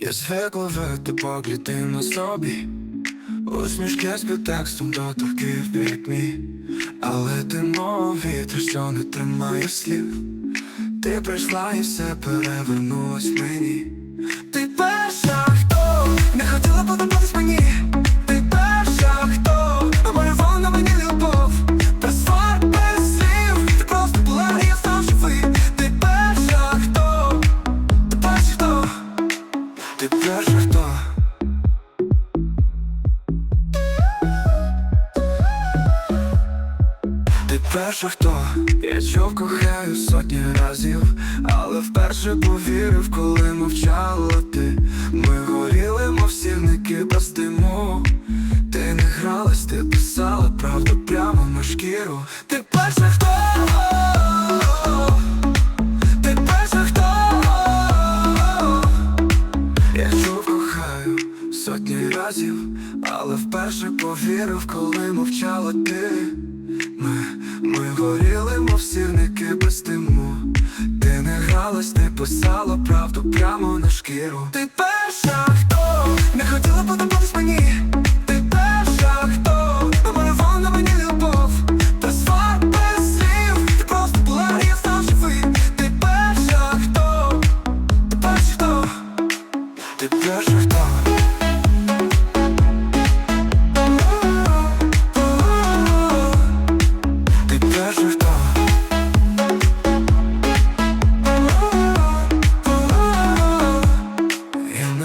Я звикла вити погляди на собі. Усмішки з підтекстом доторків бік мій. Але ти мов вітер, що не тримає слів. Ти прийшла і все перевернулось мені Перша, хто Ти перша хто я чув кохаю сотні разів, але вперше повірив, коли мовчала ти. Ми горіли, мов сірники без диму. Ти не гралась, ти писала правду прямо на шкіру. Ти перша хто сотні разів, але вперше повірив, коли мовчала ти. Ми, ми горіли, мов сірники без тиму. Ти не гралась, ти писала правду прямо на шкіру Ти перша, хто не хотіла подобатись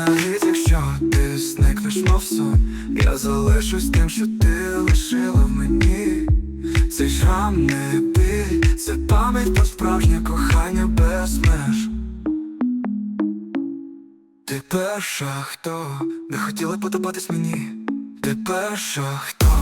навіть якщо ти зникнеш мов сон. Я залишусь тим, що ти лишила в мені. Цей шрам не біль, це пам'ять про справжнє кохання без меж. Ти перша, хто не хотіла подобатись мені. Ти перша, хто